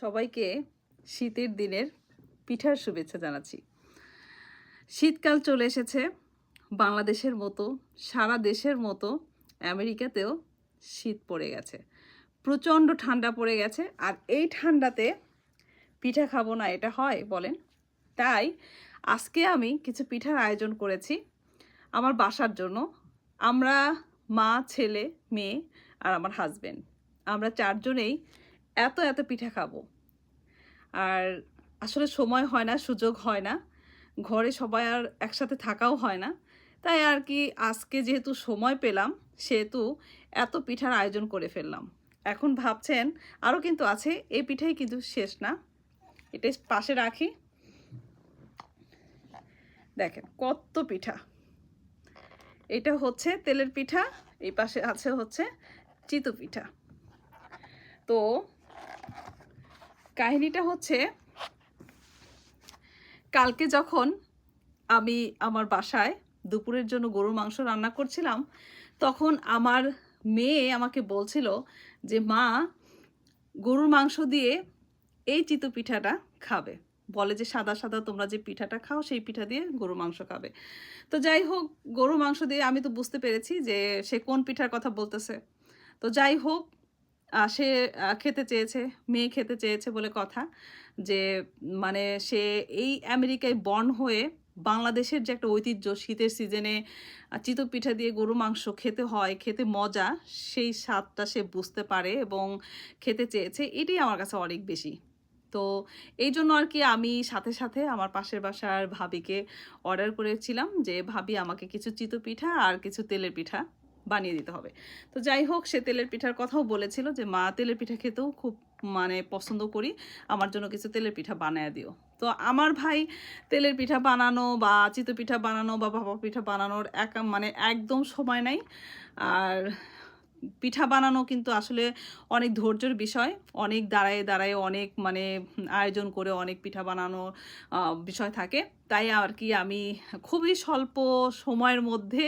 সবাইকে শীতের দিনের পিঠার শুভেচ্ছা জানাচ্ছি। শীতকাল চলে এসেছে, বাংলাদেশের মতো, সারা দেশের মতো, আমেরিকাতেও শীত পড়ে গেছে। প্রচণ্ড ঠান্ডা পড়ে গেছে, আর এই ঠান্ডাতে পিঠা খাব না, এটা হয়, বলেন। তাই আজকে আমি কিছু পিঠার আয়োজন করেছি আমার বাসার জন্য। আমরা মা, ছেলে, মেয়ে আর আমার হাজবেন্ড আমরা চারজনেই এত এত পিঠা খাব। আর আসলে সময় হয় না, সুযোগ হয় না। ঘরে সবাই আর একসাথে থাকাও হয় না। তাই আর কি আজকে যেহেতু সময় পেলাম, সেহেতু এত পিঠার আয়োজন করে ফেললাম। এখন ভাবছেন আরও কিন্তু আছে, এই পিঠাই কিন্তু শেষ না। এটা পাশে রাখি। দেখেন, কত পিঠা। এটা হচ্ছে তেলের পিঠা, এই পাশে আছে হচ্ছে চিতু পিঠা। তো কাহিনীটা হচ্ছে, কালকে যখন আমি আমার বাসায় দুপুরের জন্য গরুর মাংস রান্না করছিলাম, তখন আমার মেয়ে আমাকে বলছিল যে, মা, গরুর মাংস দিয়ে এই চিতু পিঠাটা খাবে। বলে যে, সাদা সাদা তোমরা যে পিঠাটা খাও, সেই পিঠা দিয়ে গরু মাংস খাবে। তো যাই হোক গরু মাংস দিয়ে আমি তো বুঝতে পেরেছি যে, সে কোন পিঠার কথা বলতেছে। তো যাই হোক সে খেতে চেয়েছে, মেয়ে খেতে চেয়েছে বলে কথা যে মানে সে এই আমেরিকায় বর্ন হয়ে বাংলাদেশের যে একটা ঐতিহ্য, শীতের সিজনে চিতপ পিঠা দিয়ে গরু মাংস খেতে হয়, খেতে মজা, সেই স্বাদটা সে বুঝতে পারে এবং খেতে চেয়েছে, এটাই আমার কাছে অনেক বেশি। তো এই জন্য আর কি আমি সাথে সাথে আমার পাশের বাসার ভাবিকে অর্ডার করেছিলাম যে, ভাবি, আমাকে কিছু চিতু পিঠা আর কিছু তেলের পিঠা বানিয়ে দিতে হবে। তো যাই হোক, সে তেলের পিঠার কথাও বলেছিল যে, মা, তেলের পিঠা খেতেও খুব মানে পছন্দ করি। আমার জন্য কিছু তেলের পিঠা বানায় দিও। তো আমার ভাই তেলের পিঠা বানানো বা চিতু পিঠা বানানো বা ভাপা পিঠা বানানোর এক মানে একদম সময় নাই। আর পিঠা বানানো কিন্তু আসলে অনেক ধৈর্যের বিষয়। অনেক দাঁড়ায় দাঁড়ায় অনেক মানে আয়োজন করে অনেক পিঠা বানানোর আহ, বিষয় থাকে। তাই আর কি আমি খুবই স্বল্প সময়ের মধ্যে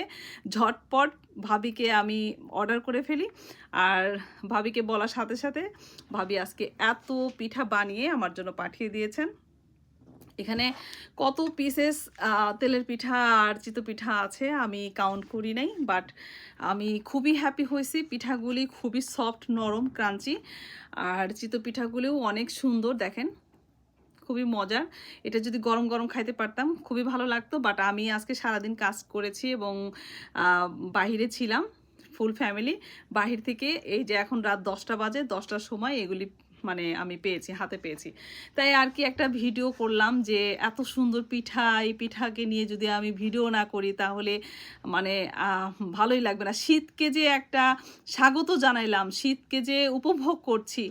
ঝটপট ভাবিকে আমি অর্ডার করে ফেলি। আর ভাবিকে বলার সাথে সাথে ভাবি আজকে এত পিঠা বানিয়ে আমার জন্য পাঠিয়ে দিয়েছেন। এখানে কত পিসেস তেলের পিঠা আর চিতু পিঠা আছে আমি কাউন্ট করি নাই বাট আমি খুবই হ্যাপি হয়েছি। পিঠাগুলি খুবই সফট নরম ক্রাঞ্চি আর চিতু পিঠাগুলিও অনেক সুন্দর, দেখেন, খুবই মজার। এটা যদি গরম গরম খাইতে পারতাম, খুবই ভালো লাগতো বাট আমি আজকে সারাদিন কাজ করেছি এবং বাহিরে ছিলাম ফুল ফ্যামিলি বাহির থেকে এই যে এখন রাত দশটা বাজে, দশটার সময় এগুলি মানে আমি পেয়েছি, হাতে পেয়েছি। তাই আর কি একটা ভিডিও করলাম যে এত সুন্দর পিঠা, এই পিঠাকে নিয়ে যদি আমি ভিডিও না করি তাহলে মানে ভালোই লাগবে না। শীতকে যে একটা স্বাগত জানাইলাম, শীতকে যে উপভোগ করছি,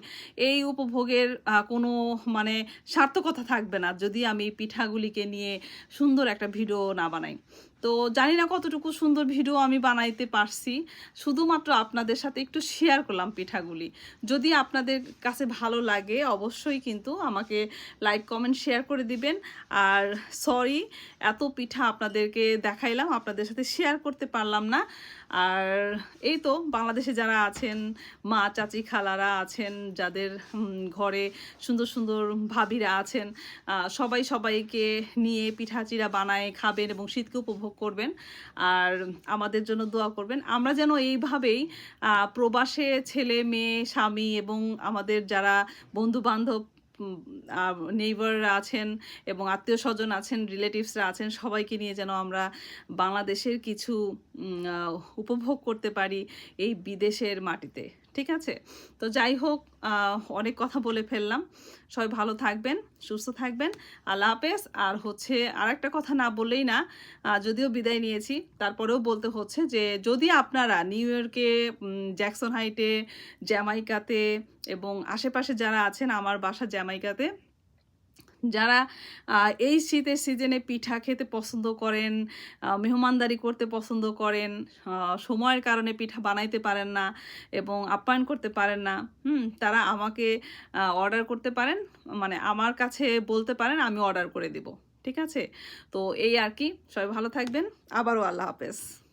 এই উপভোগের কোনো মানে সার্থকতা থাকবে না যদি আমি পিঠাগুলিকে নিয়ে সুন্দর একটা ভিডিও না বানাই। তো জানি না কতটুকু সুন্দর ভিডিও আমি বানাইতে পারছি। শুধুমাত্র আপনাদের সাথে একটু শেয়ার করলাম পিঠাগুলি। যদি আপনাদের কাছে ভালো লাগে, অবশ্যই কিন্তু আমাকে লাইক কমেন্ট শেয়ার করে দিবেন। আর সরি এত পিঠা আপনাদেরকে দেখাইলাম, আপনাদের সাথে শেয়ার করতে পারলাম না। আর এই তো বাংলাদেশে যারা আছেন, মা, চাচি, খালারা আছেন, যাদের ঘরে সুন্দর সুন্দর ভাবিরা আছেন সবাই সবাইকে নিয়ে পিঠাচিরা বানায়, খাবেন এবং শীতকে উপভোগ করবেন। আর আমাদের জন্য দোয়া করবেন। আমরা যেন এইভাবেই প্রবাসে ছেলে, মেয়ে, স্বামী এবং আমাদের যারা বন্ধু বান্ধব নেইবাররা আছেন এবং আত্মীয় স্বজন আছেন রিলেটিভসরা আছেন, সবাইকে নিয়ে যেন আমরা বাংলাদেশের কিছু উপভোগ করতে পারি এই বিদেশের মাটিতে। ঠিক আছে? তো যাই হোক অনেক কথা বলে ফেললাম। সবাই ভালো থাকবেন, সুস্থ থাকবেন। আল্লাহ হাফেজ। আর হচ্ছে আর একটা কথা না বললেই না যদিও বিদায় নিয়েছি, তারপরেও বলতে হচ্ছে যে, যদি আপনারা নিউ ইয়র্কে জ্যাকসন হাইটে, জ্যামাইকাতে এবং আশেপাশে যারা আছেন, আমার বাসা জ্যামাইকাতে যারা এই শীতের সিজনে পিঠা খেতে পছন্দ করেন মেহমানদারি করতে পছন্দ করেন সময়ের কারণে পিঠা বানাইতে পারেন না এবং আপ্যায়ন করতে পারেন না, হুম, তারা আমাকে অর্ডার করতে পারেন মানে আমার কাছে বলতে পারেন, আমি অর্ডার করে দিব, ঠিক আছে? তো এই আর কি, সবাই ভালো থাকবেন, আবারও আল্লাহ হাফেজ।